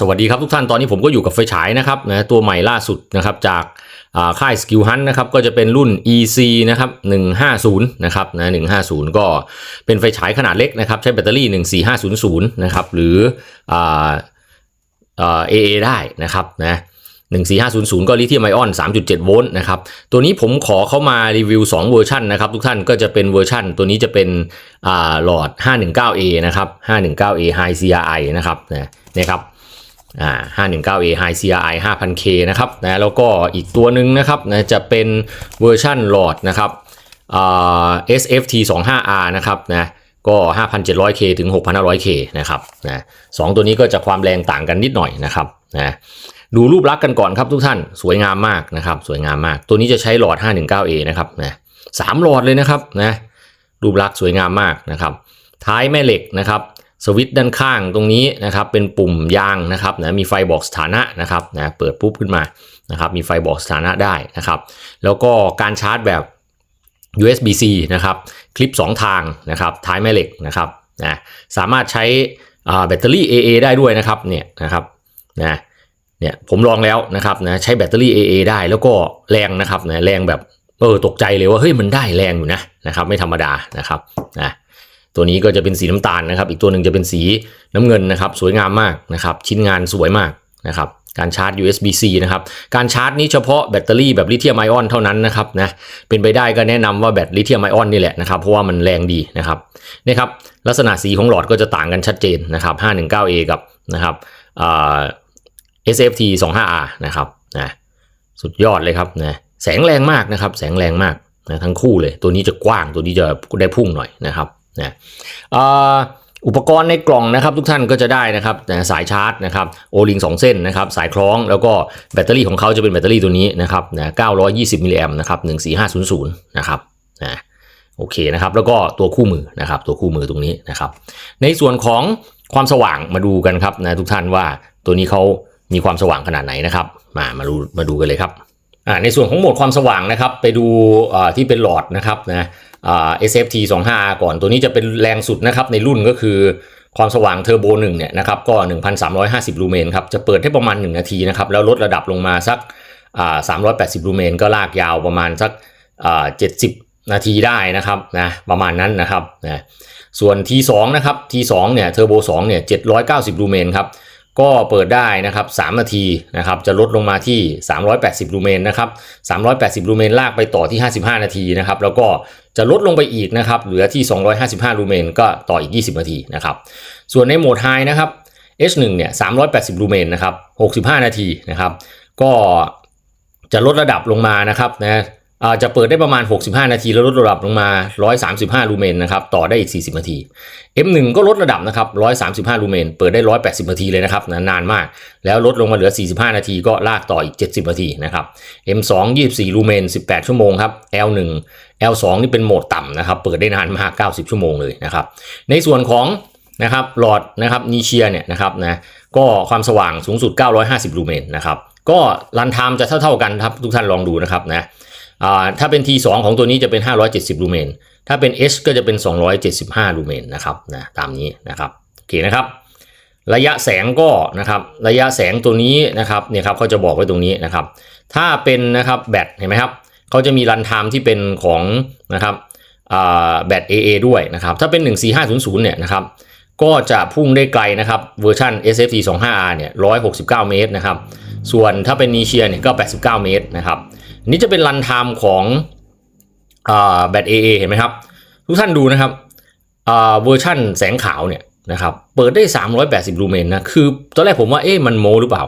สวัสดีครับทุกท่านตอนนี้ผมก็อยู่กับไฟฉายนะครับนะตัวใหม่ล่าสุดนะครับจากค่าย Skill Hunt นะครับก็จะเป็นรุ่น EC นะครับ150นะครับนะ150 ก็เป็นไฟฉายขนาดเล็กนะครับใช้แบตเตอรี่ 14500นะครับหรืออ่าอ่า AA ได้นะครับนะ14500 ก็ลิเธียมไอออน 3.7 โวลต์นะครับ ตัวนี้ผมขอเข้ามารีวิว 2 เวอร์ชันนะครับ ทุกท่านก็จะเป็นเวอร์ชันตัวนี้จะเป็นอ่าหลอด 519A นะครับ 519A High CRI นะครับนะนี่ครับ อ่า 519A High CRI 5,000K นะครับนะแล้วก็อีกตัวหนึ่งนะครับนะจะเป็นเวอร์ชันหลอดนะครับอ่า SFT 25R นะครับนะก็ 5,700K ถึง 6,500K นะครับนะสองตัวนี้ก็จะความแรงต่างกันนิดหน่อยนะครับนะดูรูปลักษณ์กันก่อนครับทุกท่านสวยงามมากนะครับสวยงามมาก ตัวนี้จะใช้หลอด 519A นะครับนะสามหลอดเลยนะครับนะรูปลักษณ์สวยงามมากนะครับ ท้ายแม่เหล็กนะครับ สวิตช์ด้านข้างตรงนี้นะครับเป็นปุ่มยางนะครับนะมีไฟบอกสถานะนะครับนะเปิดปุ๊บขึ้นมานะครับมีไฟบอกสถานะได้นะครับ แล้วก็การชาร์จแบบ USB-C นะครับคลิป 2 ทางนะครับท้ายแม่เหล็กนะครับนะสามารถใช้อ่าแบตเตอรี่ AA ได้ด้วยนะครับเนี่ยนะครับนะเนี่ยผมลองแล้วนะครับนะใช้แบตเตอรี่ AA ได้แล้วก็แรงนะครับนะแรงแบบเออตกใจเลยว่าเฮ้ยมันได้แรงอยู่นะนะครับไม่ธรรมดานะครับนะ ตัวนี้ก็จะเป็นสีน้ำตาลนะครับ อีกตัวหนึ่งจะเป็นสีน้ำเงินนะครับ สวยงามมากนะครับ ชิ้นงานสวยมากนะครับการชาร์จ USB-C นะครับ การชาร์จนี้เฉพาะแบตเตอรี่แบบลิเธียมไอออนเท่านั้นนะครับนะ เป็นไปได้ก็แนะนำว่าแบตลิเธียมไอออนนี่แหละนะครับ เพราะว่ามันแรงดีนะครับนี่ครับ ลักษณะสีของหลอดก็จะต่างกันชัดเจนนะครับ 519A กับนะครับ SFT 25R นะครับนะสุดยอดเลยครับนะแสงแรงมากนะครับ แสงแรงมากนะทั้งคู่เลย ตัวนี้จะกว้างตัวนี้จะได้พุ่งหน่อยนะครับ นะอุปกรณ์ในกล่องนะครับทุกท่านก็จะได้นะครับสายชาร์จนะครับโอลิง2เส้นนะครับสายคล้องแล้วก็แบตเตอรี่ของเขาจะเป็นแบตเตอรี่ตัวนี้นะครับนะ920มิลลิแอมนะครับ14500นะครับนะโอเคนะครับแล้วก็ตัวคู่มือนะครับตัวคู่มือตรงนี้นะครับ ในส่วนของความสว่างมาดูกันครับนะทุกท่านว่าตัวนี้เขามีความสว่างขนาดไหนนะครับ มามาดูมาดูกันเลยครับ อ่าในส่วนของโหมดความสว่างนะครับ ไปดูอ่าที่เป็นหลอดนะครับนะอ่า SFT 2 5ก่อนตัวนี้จะเป็นแรงสุดนะครับในรุ่นก็คือความสว่างเทอร์โบ1เนี่ยนะครับก็ 1,350 ลูเมนครับจะเปิดให้ประมาณ 1 นาทีนะครับแล้วลดระดับลงมาสักอ่า380 ลูเมนก็ลากยาวประมาณสักอ่า70 นาทีได้นะครับนะประมาณนั้นนะครับนะส่วน T2 นะครับ T2 เนี่ยเทอร์โบ2เนี่ย790 ลูเมนครับ ก็เปิดได้นะครับ3นาทีนะครับจะลดลงมาที่ 380 ลูเมนนะครับ380 ลูเมนลากไปต่อที่ 55 นาทีนะครับแล้วก็จะลดลงไปอีกนะครับเหลือที่ 255 ลูเมนก็ต่ออีก 20 นาทีนะครับส่วนในโหมดไฮนะครับ H1 เนี่ย 380 ลูเมนนะครับ65 นาทีนะครับก็จะลดระดับลงมานะครับนะ จะเปิดได้ประมาณ 65 นาที แล้วลดระดับลงมา 135 ลูเมนนะครับ ต่อได้อีก 40 นาที M1 ก็ลดระดับนะครับ 135 ลูเมน เปิดได้ 180 นาทีเลยนะครับนะนานมาก แล้วลดลงมาเหลือ 45 นาทีก็ลากต่ออีก 70 นาทีนะครับ M2 24 ลูเมน 18 ชั่วโมงครับ L1 L2 นี่เป็นโหมดต่ำนะครับ เปิดได้นานมาก 90 ชั่วโมงเลยนะครับ ในส่วนของนะครับหลอดนะครับนีเชียเนี่ยนะครับนะก็ความสว่างสูงสุด 950 ลูเมนนะครับ ก็รันไทม์จะเท่าๆกันครับทุกท่านลองดูนะครับนะ ถ้าเป็น T2 ของตัวนี้จะเป็น 570 ลูเมน ถ้าเป็น H ก็จะเป็น 275 ลูเมนนะครับนะตามนี้นะครับโอเคนะครับ ระยะแสงก็นะครับระยะแสงตัวนี้นะครับเนี่ยครับเขาจะบอกไว้ตรงนี้นะครับ ถ้าเป็นนะครับแบตเห็นไหมครับเขาจะมีรันไทม์ที่เป็นของนะครับแบต AA ด้วยนะครับ ถ้าเป็น 14500 เนี่ยนะครับก็จะพุ่งได้ไกลนะครับเวอร์ชัน SFT 25R เนี่ย169 เมตรนะครับ ส่วนถ้าเป็นนีเชียเนี่ยก็ 89 เมตรนะครับ นนี้จะเป็นรันไทม์ของอแบต AA เห็นไหมครับ ทุกท่านดูนะครับเวอร์ชันแสงขาวเนี่ยนะครับเปิดได้ 380 ลูเมนนะ คือตอนแรกผมว่าเอ๊ะมันโมหรือเปล่า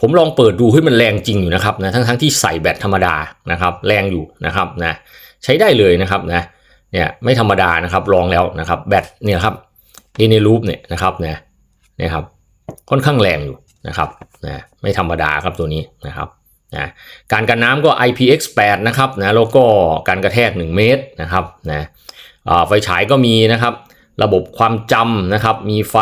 ผมลองเปิดดูให้ยมันแรงจริงอยู่นะครับนะทั้งทั้งที่ใส่แบตธรรมดานะครับแรงอยู่นะครับนะใช้ได้เลยนะครับนะเนี่ยไม่ธรรมดานะครับลองแล้วนะครับแบตเนี่ยครับเอเนลูปเนี่ยนะครับนะเนี่ยครับค่อนข้างแรงอยู่นะครับนะไม่ธรรมดาครับตัวนี้นะครับ นะการกันน้ำก็ IPX8 นะครับนะแล้วก็การกระแทก 1 เมตรนะครับนะไฟฉายก็มีนะครับ ระบบความจำนะครับ มีไฟ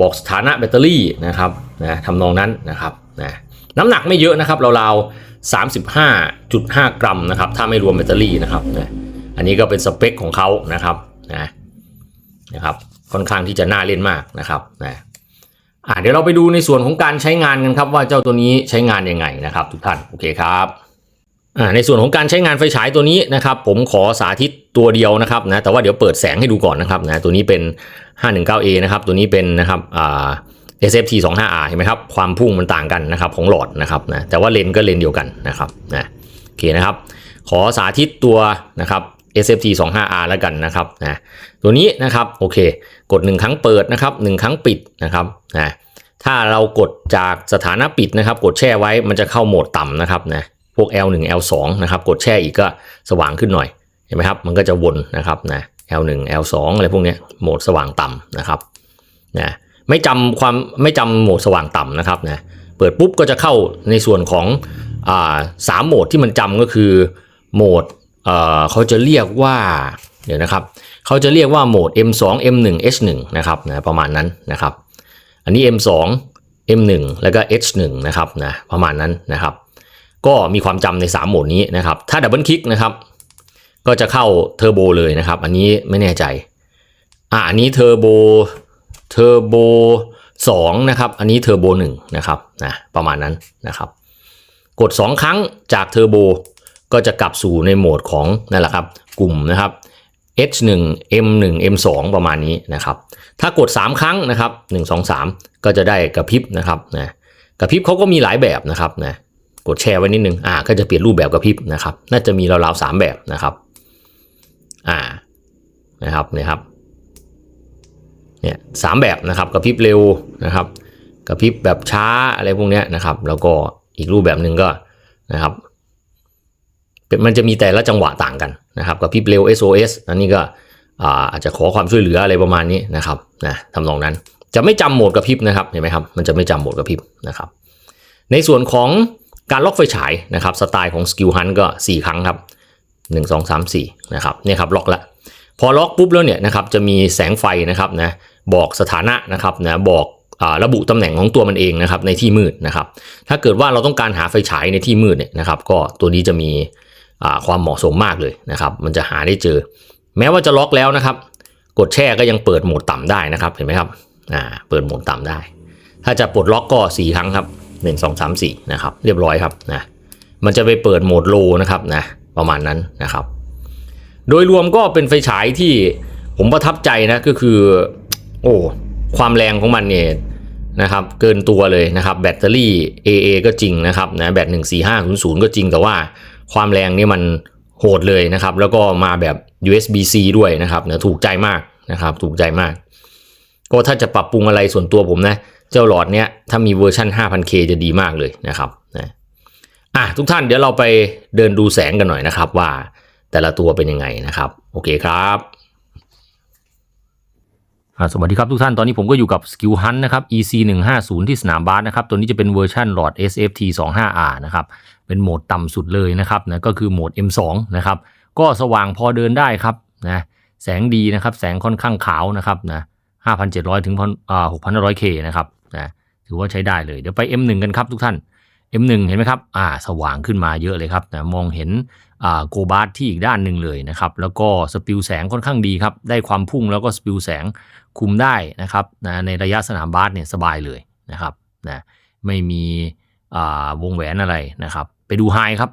บอกสถานะแบตเตอรี่นะครับนะทำนองนั้นนะครับนะน้ำหนักไม่เยอะนะครับราวๆ35.5 กรัมนะครับ ถ้าไม่รวมแบตเตอรี่นะครับนะอันนี้ก็เป็นสเปคของเขานะครับนะนะครับ ค่อนข้างที่จะน่าเล่นมากนะครับนะ อ่าเดี๋ยวเราไปดูในส่วนของการใช้งานกันครับว่าเจ้าตัวนี้ใช้งานยังไงนะครับ ทุกท่านโอเคครับอ่าในส่วนของการใช้งานไฟฉายตัวนี้นะครับ ผมขอสาธิตตัวเดียวนะครับนะแต่ว่าเดี๋ยวเปิดแสงให้ดูก่อนนะครับนะตัวนี้เป็น 519A นะครับตัวนี้เป็นนะครับอ่า SFT 25R เห็นไหมครับความพุ่งมันต่างกันนะครับของหลอดนะครับนะแต่ว่าเลนก็เลนเดียวกันนะครับนะโอเคนะครับ ขอสาธิตตัวนะครับ SFT 25R แล้วกันนะครับนะตัวนี้นะครับโอเค กด 1 ครั้งเปิดนะครับ1ครั้งปิดนะครับนะถ้าเรากดจากสถานะปิดนะครับ กดแช่ไว้มันจะเข้าโหมดต่ำนะครับนะพวก L1 L2 นะครับ กดแช่อีกก็สว่างขึ้นหน่อยเห็นไหมครับมันก็จะวนนะครับนะ L1 L2 อะไรพวกนี้โหมดสว่างต่ำนะครับนะไม่จำความไม่จำโหมดสว่างต่ำนะครับนะเปิดปุ๊บก็จะเข้าในส่วนของอ่าสามโหมดที่มันจำก็คือโหมด เขาจะเรียกว่าเดี๋ยวนะครับเขาจะเรียกว่าโหมด M2 M1 H1 นะครับนะประมาณนั้นนะครับ อันนี้ M2 M1 แล้วก็ H1 นะครับนะประมาณนั้นนะครับ ก็มีความจำใน 3 โหมดนี้นะครับ ถ้าดับเบิลคลิกนะครับ ก็จะเข้าเทอร์โบเลยนะครับ อันนี้ไม่แน่ใจอ่าอันนี้เทอร์โบเทอร์โบ2นะครับ อันนี้เทอร์โบ1นะครับนะประมาณนั้นนะครับ กด 2 ครั้งจากเทอร์โบ ก็จะกลับสู่ในโหมดของนั่นแหละครับกลุ่มนะครับ H1 M1 M2 ประมาณนี้นะครับ ถ้ากด 3 ครั้งนะครับ 1 2 3 ก็จะได้กระพริบนะครับนะกระพริบเขาก็มีหลายแบบนะครับนะกดแชร์ไว้นิดนึงอ่าก็จะเปลี่ยนรูปแบบกระพริบนะครับ น่าจะมีราวๆสามแบบนะครับอ่านะครับเนี่ยครับเนี่ยสามแบบนะครับกระพริบเร็วนะครับกระพริบแบบช้าอะไรพวกเนี้ยนะครับ แล้วก็อีกรูปแบบหนึ่งก็นะครับ มันจะมีแต่ละจังหวะต่างกันนะครับกับพิบเร็ว SOS อันนี้ก็อาจจะขอความช่วยเหลืออะไรประมาณนี้นะครับนะทำนองนั้นจะไม่จำโหมดกับพริบนะครับเห็นไหมครับมันจะไม่จำโหมดกับพริบนะครับในส่วนของการล็อกไฟฉายนะครับสไตล์ของ Skill Hunt ก็ 4 ครั้งครับ 1 2 3 4นะครับเนี่ยครับล็อกละพอล็อกปุ๊บแล้วเนี่ยนะครับจะมีแสงไฟนะครับนะบอกสถานะนะครับนะบอกระบุตำแหน่งของตัวมันเองนะครับในที่มืดนะครับถ้าเกิดว่าเราต้องการหาไฟฉายในที่มืดเนี่ยนะครับก็ตัวนี้จะมี ความเหมาะสมมากเลยนะครับ มันจะหาได้เจอ แม้ว่าจะล็อกแล้วนะครับ กดแช่ก็ยังเปิดโหมดต่ำได้นะครับเห็นไหมครับอ่าเปิดโหมดต่ำได้ ถ้าจะปลดล็อกก็ 4 ครั้งครับ 1 2 3 4นะครับเรียบร้อยครับนะมันจะไปเปิดโหมดโลนะครับนะประมาณนั้นนะครับ โดยรวมก็เป็นไฟฉายที่ผมประทับใจนะก็คือ โอ้ความแรงของมันเนี่ยนะครับเกินตัวเลยนะครับแบตเตอรี่ AA ก็จริงนะครับนะแบต14500 ก็จริงแต่ว่า ความแรงนี่มันโหดเลยนะครับ แล้วก็มาแบบ USB-C ด้วยนะครับเนะถูกใจมากนะครับ ถูกใจมาก ก็ถ้าจะปรับปรุงอะไรส่วนตัวผมนะ เจ้าหลอดเนี้ยถ้ามีเวอร์ชัน 5000K จะดีมากเลยนะครับนะอะทุกท่านเดี๋ยวเราไปเดินดูแสงกันหน่อยนะครับว่าแต่ละตัวเป็นยังไงนะครับ โอเคครับสวัสดีครับทุกท่าน ตอนนี้ผมก็อยู่กับ Skill Hunt นะครับ EC 150ที่สนามบาสนะครับ ตัวนี้จะเป็นเวอร์ชันหลอด SFT 25R นะครับ เป็นโหมดต่ำสุดเลยนะครับนะก็คือโหมด M2 นะครับก็สว่างพอเดินได้ครับนะแสงดีนะครับแสงค่อนข้างขาวนะครับนะ5,700 ถึงอ่า 6,500K นะครับนะถือว่าใช้ได้เลยเดี๋ยวไป M1 กันครับทุกท่าน M1 เห็นไหมครับอ่าสว่างขึ้นมาเยอะเลยครับนะมองเห็นอ่าโกบาร์ที่อีกด้านหนึ่งเลยนะครับแล้วก็สปิลแสงค่อนข้างดีครับได้ความพุ่งแล้วก็สปิลแสงคุมได้นะครับนะในระยะสนามบาสเนี่ยสบายเลยนะครับนะไม่มีอ่าวงแหวนอะไรนะครับ ไปดูไฮครับ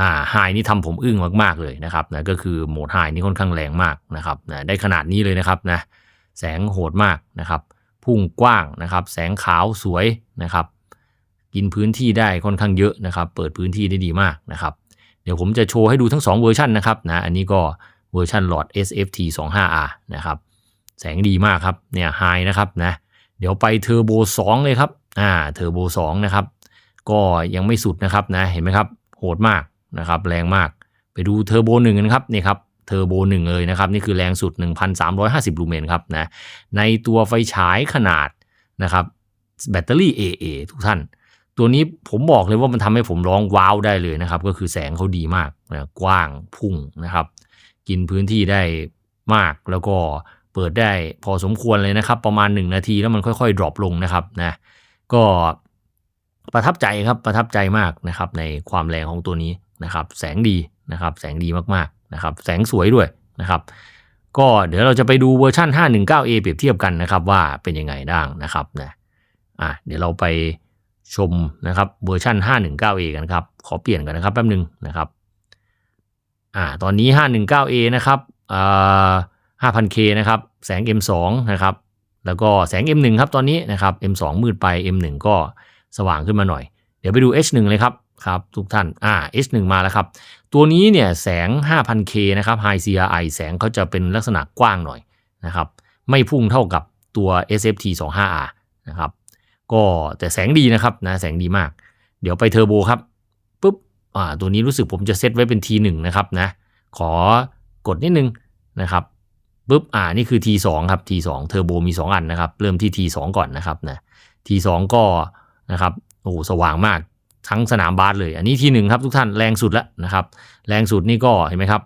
อ่าไฮนี่ทำผมอึ้งมากๆเลยนะครับนะก็คือโหมดไฮนี่ค่อนข้างแรงมากนะครับนะได้ขนาดนี้เลยนะครับนะแสงโหดมากนะครับ พุ่งกว้างนะครับ แสงขาวสวยนะครับ กินพื้นที่ได้ค่อนข้างเยอะนะครับ เปิดพื้นที่ได้ดีมากนะครับ เดี๋ยวผมจะโชว์ให้ดูทั้ง 2 เวอร์ชันนะครับนะอันนี้ก็เวอร์ชันหลอด SFT 25R นะครับ แสงดีมากครับเนี่ยไฮนะครับนะเดี๋ยวไปเทอร์โบ2เลยครับอ่าเทอร์โบ2นะครับ ก็ยังไม่สุดนะครับนะเห็นไหมครับโหดมากนะครับแรงมากไปดูเทอร์โบหนึ่งกันครับนี่ครับเทอร์โบหนึ่งเลยนะครับนี่คือแรงสุด 1,350 ลูเมนครับนะในตัวไฟฉายขนาดนะครับแบตเตอรี่ AA ทุกท่าน ตัวนี้ผมบอกเลยว่ามันทำให้ผมร้องว้าวได้เลยนะครับ ก็คือแสงเขาดีมากนะกว้างพุ่งนะครับ กินพื้นที่ได้มากแล้วก็เปิดได้พอสมควรเลยนะครับ ประมาณ 1 นาทีแล้วมันค่อยๆ ดรอปลงนะครับนะก็ ประทับใจครับประทับใจมากนะครับในความแรงของตัวนี้นะครับ แสงดีนะครับแสงดีมากๆนะครับ แสงสวยด้วยนะครับ ก็เดี๋ยวเราจะไปดูเวอร์ชัน 519A เปรียบเทียบกันนะครับว่าเป็นยังไงด้างนะครับนะอะเดี๋ยวเราไปชมนะครับเวอร์ชัน 519A กันครับ ขอเปลี่ยนกันนะครับแป๊บนึงนะครับอ่าตอนนี้ 519A นะครับอ่า 5,000K นะครับ แสง M2 นะครับ แล้วก็แสง M1 ครับตอนนี้นะครับ M2 มืดไป M1 ก็ สว่างขึ้นมาหน่อย เดี๋ยวไปดู H1 เลยครับครับทุกท่านอ่า H1 มาแล้วครับ ตัวนี้เนี่ยแสง 5,000K นะครับ High CRI แสงเขาจะเป็นลักษณะกว้างหน่อยนะครับ ไม่พุ่งเท่ากับตัว SFT 25R นะครับ ก็แต่แสงดีนะครับนะแสงดีมาก เดี๋ยวไปเทอร์โบครับปุ๊บอ่าตัวนี้รู้สึกผมจะเซตไว้เป็น T1 นะครับนะ ขอกดนิดนึงนะครับปุ๊บอ่านี่คือ T2 ครับ T2 เทอร์โบมี 2 อันนะครับ เริ่มที่ T2 ก่อนนะครับนะ T2 ก็ นะครับโอ้สว่างมากทั้งสนามบาสเลย อันนี้ T1 ครับทุกท่านแรงสุดแล้วนะครับ แรงสุดนี่ก็เห็นไหมครับ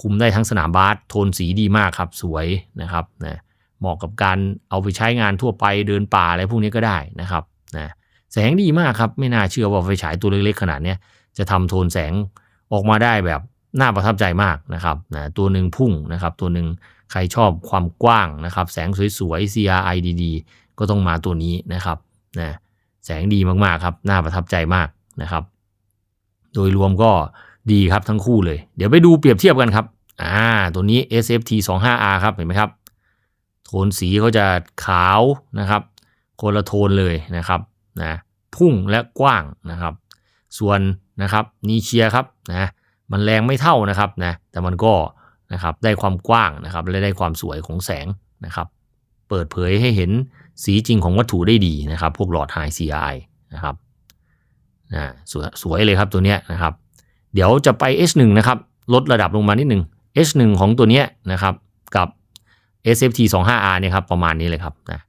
คุมได้ทั้งสนามบาสโทนสีดีมากครับ สวยนะครับนะเหมาะกับการเอาไปใช้งานทั่วไปเดินป่าอะไรพวกนี้ก็ได้นะครับนะแสงดีมากครับ ไม่น่าเชื่อว่าไฟฉายตัวเล็กๆขนาดนี้จะทำโทนแสงออกมาได้แบบน่าประทับใจมากนะครับนะตัวหนึ่งพุ่งนะครับ ตัวหนึ่งใครชอบความกว้างนะครับ แสงสวยๆ CRI ดีๆก็ต้องมาตัวนี้นะครับนะ แสงดีมากๆครับ น่าประทับใจมากนะครับ โดยรวมก็ดีครับทั้งคู่เลย เดี๋ยวไปดูเปรียบเทียบกันครับ อ่า ตัวนี้ SFT 25R ครับ เห็นไหมครับ โทนสีเขาจะขาวนะครับ คนละโทนเลยนะครับนะพุ่งและกว้างนะครับ ส่วนนะครับนีเชียครับนะมันแรงไม่เท่านะครับนะแต่มันก็นะครับได้ความกว้างนะครับและได้ความสวยของแสงนะครับ เปิดเผยให้เห็น สีจริงของวัตถุได้ดีนะครับ พวกหลอด High CRI นะครับนะสวยสวยเลยครับตัวเนี้ยนะครับ เดี๋ยวจะไป H1 นะครับลดระดับลงมานิดนึง H1 ของตัวเนี้ยนะครับกับ SFT 25R เนี่ยครับประมาณนี้เลยครับนะ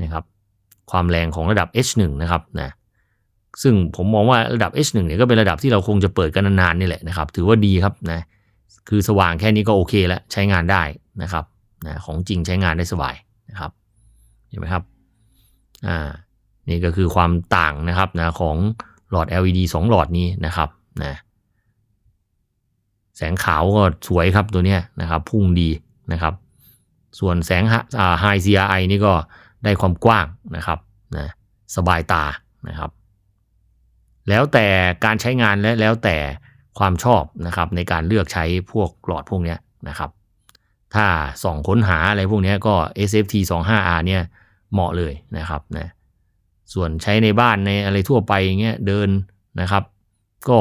นี่ครับความแรงของระดับ H1 นะครับนะซึ่งผมมองว่าระดับ H1 เนี่ยก็เป็นระดับที่เราคงจะเปิดกันนานๆนี่แหละนะครับ ถือว่าดีครับนะคือสว่างแค่นี้ก็โอเคแล้วใช้งานได้นะครับนะของจริงใช้งานได้สบายนะครับ ห็นไหมครับอ่านี่ก็คือความต่างนะครับนะของหลอด LED 2 หลอดนี้นะครับนะแสงขาวก็สวยครับตัวเนี้ยนะครับพุ่งดีนะครับ ส่วนแสง High CRI นี่ก็ได้ความกว้างนะครับนะสบายตานะครับ แล้วแต่การใช้งานและแล้วแต่ความชอบนะครับในการเลือกใช้พวกหลอดพวกนี้นะครับ ถ้าส่องค้นหาอะไรพวกนี้ก็ SFT 25R เนี่ย เหมาะเลยนะครับนะส่วนใช้ในบ้านในอะไรทั่วไปอย่างเงี้ยเดินนะครับ ก็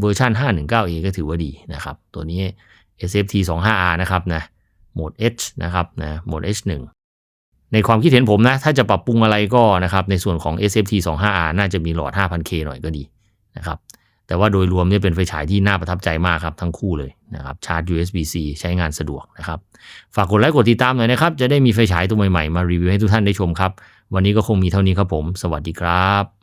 เวอร์ชัน 519A ก็ถือว่าดีนะครับ ตัวนี้ SFT 25R นะครับนะโหมด H นะครับนะโหมด H1 ในความคิดเห็นผมนะ ถ้าจะปรับปรุงอะไรก็นะครับ ในส่วนของ SFT 25R น่าจะมีหลอด 5,000K หน่อยก็ดีนะครับ แต่ว่าโดยรวมเนี่ยเป็นไฟฉายที่น่าประทับใจมากครับทั้งคู่เลยนะครับชาร์จ USB-C ใช้งานสะดวกนะครับ ฝากกดไลค์กดติดตามหน่อยนะครับ จะได้มีไฟฉายตัวใหม่ๆ มารีวิวให้ทุกท่านได้ชมครับ วันนี้ก็คงมีเท่านี้ครับผม สวัสดีครับ